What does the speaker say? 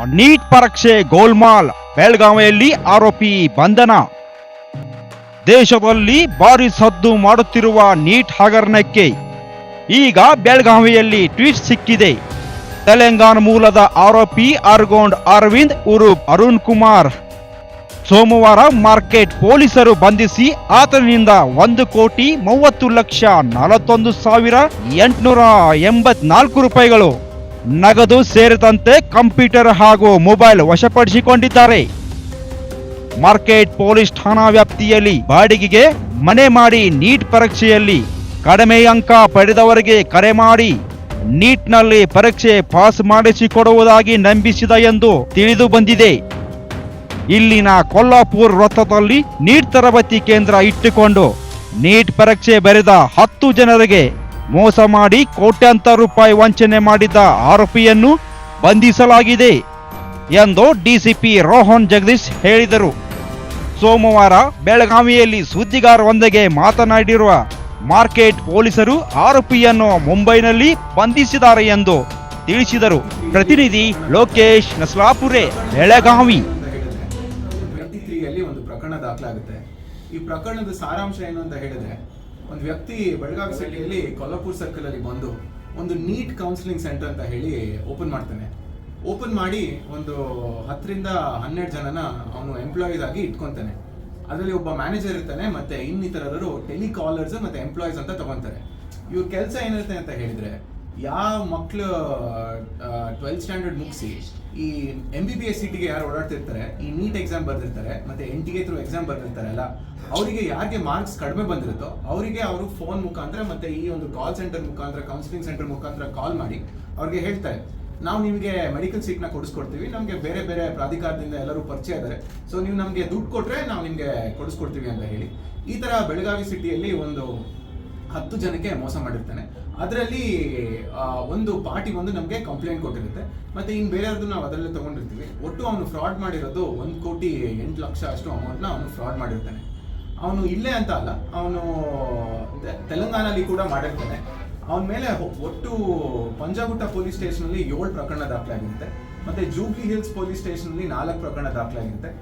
Neat ಪರೀಕ್ಷೆ ಗೋಲ್ಮಾಲ್, ಬೆಳಗಾವಿಯಲ್ಲಿ ಆರೋಪಿ ಬಂಧನ. ದೇಶದಲ್ಲಿ ಭಾರಿ ಸದ್ದು ಮಾಡುತ್ತಿರುವ ನೀಟ್ ಹಗರಣಕ್ಕೆ ಈಗ ಬೆಳಗಾವಿಯಲ್ಲಿ ಟ್ವೀಟ್ ಸಿಕ್ಕಿದೆ. ತೆಲಂಗಾಣ ಮೂಲದ ಆರೋಪಿ ಅರ್ಗೋಂಡ್ ಅರವಿಂದ್ ಉರುಪ್ ಅರುಣ್ ಕುಮಾರ್. ಸೋಮವಾರ ಮಾರ್ಕೆಟ್ ಪೊಲೀಸರು ಬಂಧಿಸಿ ಆತನಿಂದ ಒಂದು ಕೋಟಿ ಮೂವತ್ತು ಲಕ್ಷ ನಲವತ್ತೊಂದು ಸಾವಿರ ಎಂಟುನೂರ ಎಂಬತ್ನಾಲ್ಕು ರೂಪಾಯಿಗಳು. ನಗದು ಸೇರಿದಂತೆ ಕಂಪ್ಯೂಟರ್ ಹಾಗೂ ಮೊಬೈಲ್ ವಶಪಡಿಸಿಕೊಂಡಿದ್ದಾರೆ. ಮಾರ್ಕೆಟ್ ಪೊಲೀಸ್ ಠಾಣಾ ವ್ಯಾಪ್ತಿಯಲ್ಲಿ ಬಾಡಿಗೆಗೆ ಮನೆ ಮಾಡಿ ನೀಟ್ ಪರೀಕ್ಷೆಯಲ್ಲಿ ಕಡಿಮೆ ಅಂಕ ಪಡೆದವರಿಗೆ ಕರೆ ಮಾಡಿ ನೀಟ್ನಲ್ಲಿ ಪರೀಕ್ಷೆ ಪಾಸ್ ಮಾಡಿಸಿಕೊಡುವುದಾಗಿ ನಂಬಿಸಿದ ಎಂದು ತಿಳಿದು ಬಂದಿದೆ. ಇಲ್ಲಿನ ಕೊಲ್ಲಾಪುರ್ ವೃತ್ತದಲ್ಲಿ ನೀಟ್ ತರಬೇತಿ ಕೇಂದ್ರ ಇಟ್ಟುಕೊಂಡು ನೀಟ್ ಪರೀಕ್ಷೆ ಬರೆದ ಹತ್ತು ಜನರಿಗೆ ಮೋಸ ಮಾಡಿ ಕೋಟ್ಯಾಂತರ ರೂಪಾಯಿ ವಂಚನೆ ಮಾಡಿದ್ದ ಆರೋಪಿಯನ್ನು ಬಂಧಿಸಲಾಗಿದೆ ಎಂದು ಡಿಸಿಪಿ ರೋಹನ್ ಜಗದೀಶ್ ಹೇಳಿದರು. ಸೋಮವಾರ ಬೆಳಗಾವಿಯಲ್ಲಿ ಸುದ್ದಿಗಾರರೊಂದಿಗೆ ಮಾತನಾಡಿರುವ ಮಾರ್ಕೆಟ್ ಪೊಲೀಸರು ಆರೋಪಿಯನ್ನು ಮುಂಬೈನಲ್ಲಿ ಬಂಧಿಸಿದ್ದಾರೆ ಎಂದು ತಿಳಿಸಿದರು. ಪ್ರತಿನಿಧಿ ಲೋಕೇಶ್ ನಸ್ಲಾಪುರೆ, ಬೆಳಗಾವಿ. ಪ್ರಕರಣ ದಾಖಲಾಗುತ್ತೆ. ಈ ಪ್ರಕರಣದ ಸಾರಾಂಶ ಏನು ಅಂತ ಹೇಳಿದ್ರೆ ಒಂದು ವ್ಯಕ್ತಿ ಬೆಳಗಾವಿ ಸಿಟಿಯಲ್ಲಿ ಕೊಲ್ಲಾಪುರ್ ಸರ್ಕಲ್ ಅಲ್ಲಿ ಬಂದು ಒಂದು ನೀಟ್ ಕೌನ್ಸಿಲಿಂಗ್ ಸೆಂಟರ್ ಅಂತ ಹೇಳಿ ಓಪನ್ ಮಾಡ್ತಾನೆ. ಓಪನ್ ಮಾಡಿ ಒಂದು ಹತ್ತರಿಂದ ಹನ್ನೆರಡು ಜನನ ಅವನು ಎಂಪ್ಲಾಯೀಸ್ ಆಗಿ ಇಟ್ಕೊಂತಾನೆ ಅದರಲ್ಲಿ ಒಬ್ಬ ಮ್ಯಾನೇಜರ್ ಇರ್ತಾನೆ, ಮತ್ತೆ ಇನ್ನಿತರರು ಟೆಲಿಕಾಲರ್ಸ್ ಮತ್ತೆ ಎಂಪ್ಲಾಯೀಸ್ ಅಂತ ತಗೊಂತಾರೆ ಇವ್ರ ಕೆಲಸ ಏನಿರುತ್ತೆ ಅಂತ ಹೇಳಿದ್ರೆ ಯಾವ ಮಕ್ಕಳು ಟ್ವೆಲ್ತ್ ಸ್ಟ್ಯಾಂಡರ್ಡ್ ಮುಗಿಸಿ, ಈ ಎಂ ಬಿ ಬಿ ಎಸ್ ಸಿಟಿಗೆ ಯಾರು ಓಡಾಡ್ತಿರ್ತಾರೆ, ಈ ನೀಟ್ ಎಕ್ಸಾಮ್ ಬರ್ದಿರ್ತಾರೆ, ಮತ್ತೆ N T A through exam ಬರ್ದಿರ್ತಾರಲ್ಲ ಅವರಿಗೆ ಯಾರಿಗೆ ಮಾರ್ಕ್ಸ್ ಕಡಿಮೆ ಬಂದಿರುತ್ತೋ, ಅವರಿಗೆ ಅವರು ಫೋನ್ ಮುಖಾಂತರ ಮತ್ತೆ ಈ ಒಂದು ಕಾಲ್ ಸೆಂಟರ್ ಮುಖಾಂತರ ಕೌನ್ಸಿಲಿಂಗ್ ಸೆಂಟರ್ ಮುಖಾಂತರ ಕಾಲ್ ಮಾಡಿ ಅವ್ರಿಗೆ ಹೇಳ್ತಾರೆ. ನಾವು ನಿಮಗೆ ಮೆಡಿಕಲ್ ಸೀಟ್ನ ಕೊಡಿಸ್ಕೊಡ್ತೀವಿ, ನಮಗೆ ಬೇರೆ ಬೇರೆ ಪ್ರಾಧಿಕಾರದಿಂದ ಎಲ್ಲರೂ ಪರಿಚಯ ಇದ್ದಾರೆ ಸೊ ನೀವು ನಮಗೆ ದುಡ್ಡು ಕೊಟ್ರೆ ನಾವು ನಿಮಗೆ ಕೊಡಿಸ್ಕೊಡ್ತೀವಿ ಅಂತ ಹೇಳಿ. ಈ ತರ ಬೆಳಗಾವಿ ಸಿಟಿಯಲ್ಲಿ ಒಂದು ಹತ್ತು ಜನಕ್ಕೆ ಮೋಸ ಮಾಡಿರ್ತಾನೆ. ಅದರಲ್ಲಿ ಒಂದು ಪಾರ್ಟಿ ಒಂದು ನಮಗೆ ಕಂಪ್ಲೇಂಟ್ ಕೊಟ್ಟಿರುತ್ತೆ. ಮತ್ತೆ ಇನ್ನು ಬೇರೆಯವ್ರದ್ದು ನಾವು ಅದರಲ್ಲೇ ತಗೊಂಡಿರ್ತೀವಿ. ಒಟ್ಟು ಅವನು ಫ್ರಾಡ್ ಮಾಡಿರೋದು ಒಂದು ಕೋಟಿ ಎಂಟು ಲಕ್ಷ ಅಷ್ಟು ಅಮೌಂಟ್ನ ಅವನು ಫ್ರಾಡ್ ಮಾಡಿರ್ತಾನೆ. ಅವನು ಇಲ್ಲೇ ಅಂತ ಅಲ್ಲ, ಅವನು ತೆಲಂಗಾಣಲ್ಲಿ ಕೂಡ ಮಾಡಿರ್ತಾನೆ. ಅವನ ಮೇಲೆ ಒಟ್ಟು ಪಂಜಾಗುಟ್ಟ ಪೊಲೀಸ್ ಸ್ಟೇಷನ್ ಅಲ್ಲಿ ಏಳು ಪ್ರಕರಣ ದಾಖಲಾಗಿರುತ್ತೆ. ಮತ್ತೆ ಜೂಬ್ಲಿ ಹಿಲ್ಸ್ ಪೊಲೀಸ್ ಸ್ಟೇಷನ್ ಅಲ್ಲಿ ನಾಲ್ಕು ಪ್ರಕರಣ ದಾಖಲಾಗಿರುತ್ತೆ.